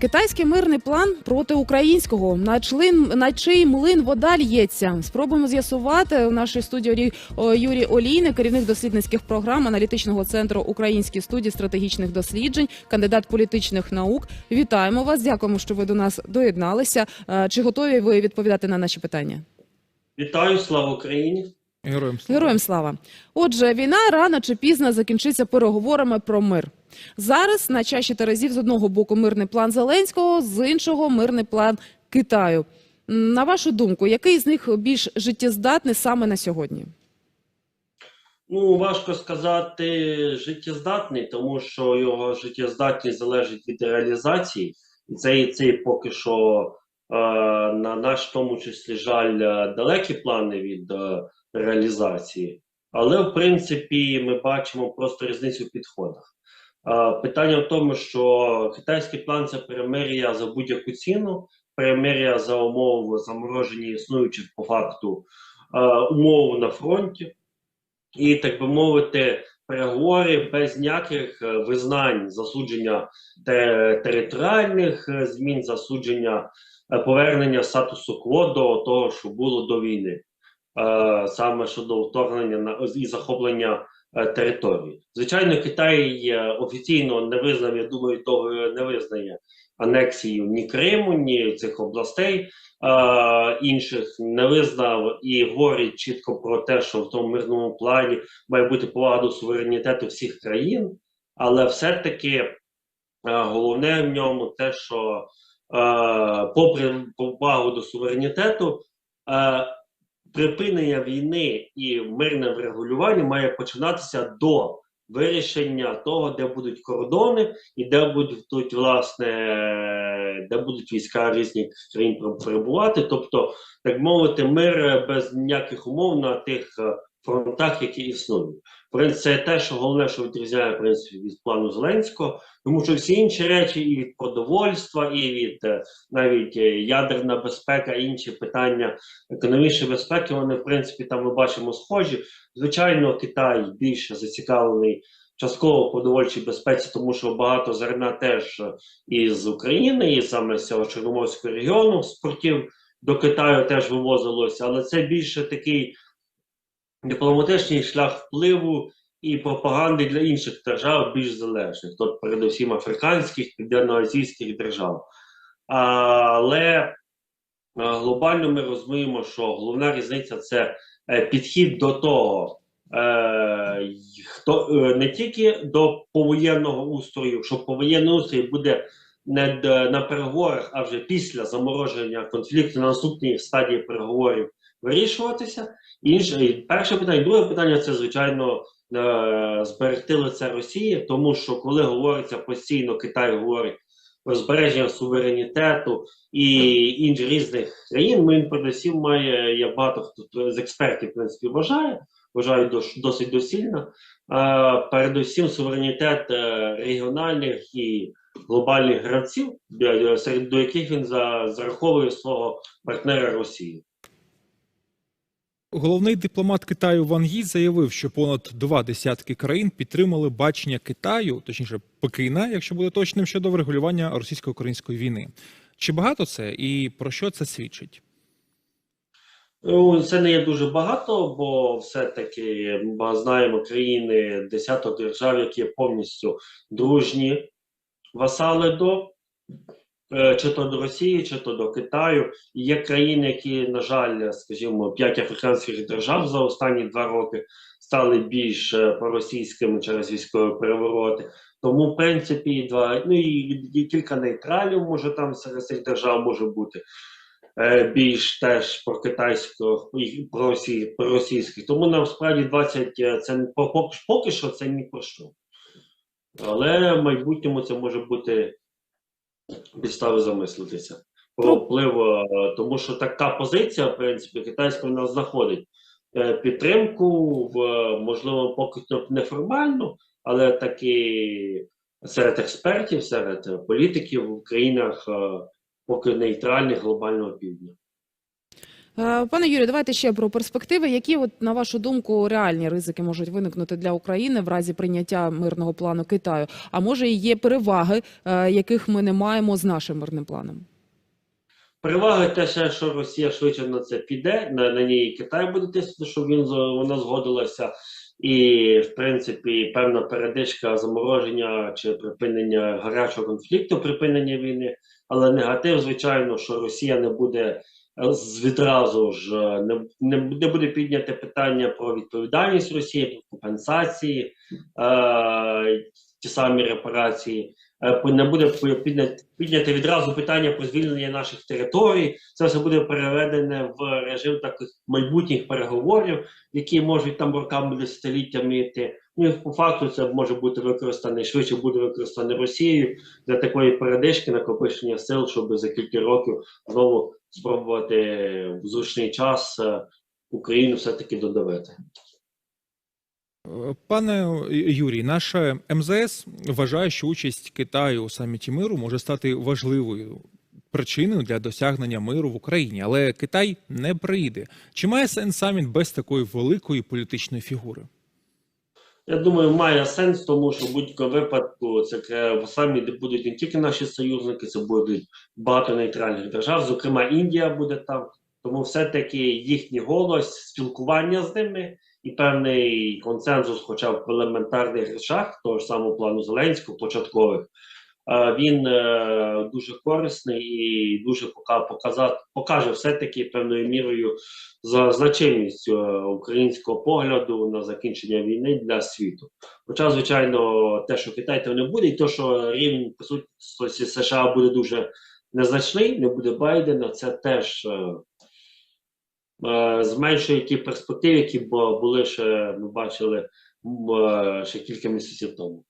Китайський мирний план проти українського. На члин на чий млин вода лється. Спробуємо з'ясувати у нашій студії Юрій- о, Юрій Олійник, керівник дослідницьких програм аналітичного центру Українські студії стратегічних досліджень, кандидат політичних наук. Вітаємо вас. Дякуємо, що ви до нас доєдналися. Е, Чи готові ви відповідати на наші питання? Вітаю, слава Україні! Героям слава. Героям слава. Отже, війна рано чи пізно закінчиться переговорами про мир. Зараз на чаші терезів з одного боку мирний план Зеленського, з іншого мирний план Китаю. На вашу думку, який з них більш життєздатний саме на сьогодні? Ну, важко сказати життєздатний, тому що його життєздатність залежить від реалізації, і цей, цей поки що е, на наш в тому числі жаль далекі плани від е, реалізації. Але в принципі ми бачимо просто різницю в підходах. Питання в тому, що китайський план це перемир'я за будь-яку ціну, перемир'я за умов замороження існуючих по факту умов на фронті. І, так би мовити, переговори без ніяких е, визнань засудження територіальних е, змін, засудження е, повернення статусу кво до того, що було до війни, саме щодо вторгнення і захоплення території. Звичайно, Китай е, офіційно не визнав, я думаю, того не визнає анексію ні Криму, ні цих областей е, інших не визнав і говорить чітко про те, що в тому мирному плані має бути повага до суверенітету всіх країн, але все-таки е, головне в ньому те, що е, попри повагу до суверенітету, е, припинення війни і мирне врегулювання має починатися до вирішення того, де будуть кордони і де будуть власне де будуть війська різних країн пер- перебувати. Тобто, так мовити, мир без ніяких умов на тих е, фронтах, які існують. Принципі, це те, що головне, що відрізняє в принципі від плану Зеленського, тому що всі інші речі, і від продовольства, і від е, навіть е, ядерна безпека, і інші питання економічної безпеки, вони в принципі там ми бачимо схожі. Звичайно, Китай більше зацікавлений частково продовольчій безпеці, тому що багато зерна теж е, із України, і саме з цього Чорноморського регіону з портів до Китаю теж вивозилося, але це більше такий дипломатичний шлях впливу і пропаганди для інших держав більш залежних, тобто передусім африканських, південноазійських держав. Але е, глобально ми розуміємо, що головна різниця це е, підхід до того, е, хто не тільки до повоєнного устрою, що повоєнний устрій буде не на переговорах, а вже після замороження конфлікту на наступній стадії переговорів вирішуватися. Інше перше питання, друге питання це звичайно е, зберегти лице Росії, тому що коли говориться постійно, Китай говорить про збереження суверенітету і інших різних країн, він передусім має, як багато хто з експертів в принципі вважає, вважаю дос- досить доцільно. Е, передусім суверенітет е, регіональних і глобальних гравців, серед до яких він за, зараховує свого партнера Росії. Головний дипломат Китаю Ван Гі заявив, що понад два десятки країн підтримали бачення Китаю, точніше Пекина, якщо буде точним, щодо врегулювання російсько-української війни. Чи багато це і про що це свідчить? Ну, це не є дуже багато, бо все-таки ми знаємо країни десяток держав, які повністю дружні васали до чи то до Росії, чи то до Китаю. І є країни, які, на жаль, скажімо, п'ять африканських держав за останні два роки стали більш е, проросійськими через військові перевороти. Тому, в принципі, два ну і, кілька нейтралів може там серед цих держав може бути е, більш теж про китайського про, про російських. Тому насправді 20 е, це поки що це ні про що. Але в майбутньому це може бути підстави замислитися про Ну. вплив, е, тому що така позиція, в принципі, китайська вона знаходить е, підтримку в е, можливо поки що неформальну, але таки серед експертів, серед політиків в країнах поки нейтральних глобального півдня. Е, Пане Юрію, давайте ще про перспективи. Які, от, на вашу думку, реальні ризики можуть виникнути для України в разі прийняття мирного плану Китаю? А може і є переваги, е, яких ми не маємо з нашим мирним планом? Перевага те, що Росія швидше на це піде, на, на ній Китай буде тиснути, щоб він вона згодилася. І, в принципі, певна передишка замороження чи припинення гарячого конфлікту, припинення війни. Але негатив, звичайно, що Росія не буде відразу ж е, не, не, не буде підняти питання про відповідальність Росії, про компенсації, е, ті самі репарації. Е, не буде підняти, підняти відразу питання про звільнення наших територій. Це все буде переведене в режим таких майбутніх переговорів, які можуть там роками десятиліттями йти. Ну і по факту це може бути використане швидше буде використане Росією для такої передишки накопичення сил, щоб за кілька років знову спробувати в зручний час е, Україну все-таки додавити. Пане Юрій, наша МЗС вважає, що участь Китаю у саміті миру може стати важливою причиною для досягнення миру в Україні, але Китай не прийде. Чи має сенс саміт без такої великої політичної фігури? Я думаю, має сенс, тому що в будь-якому випадку це самі де будуть не тільки наші союзники, це будуть багато нейтральних держав, зокрема Індія буде там. Тому все-таки їхній голос, спілкування з ними і певний консенсус, хоча б в елементарних речах, того ж самого плану Зеленського, початкових, він е, дуже корисний і дуже пока- показа- покаже все-таки певною мірою за значимість е, українського погляду на закінчення війни для світу. Хоча, звичайно, те, що Китай то не буде, і те, що рівень присутності США буде дуже незначний, не буде Байдена, це теж е, е, зменшує ті перспективи, які були ще, ми бачили е, ще кілька місяців тому.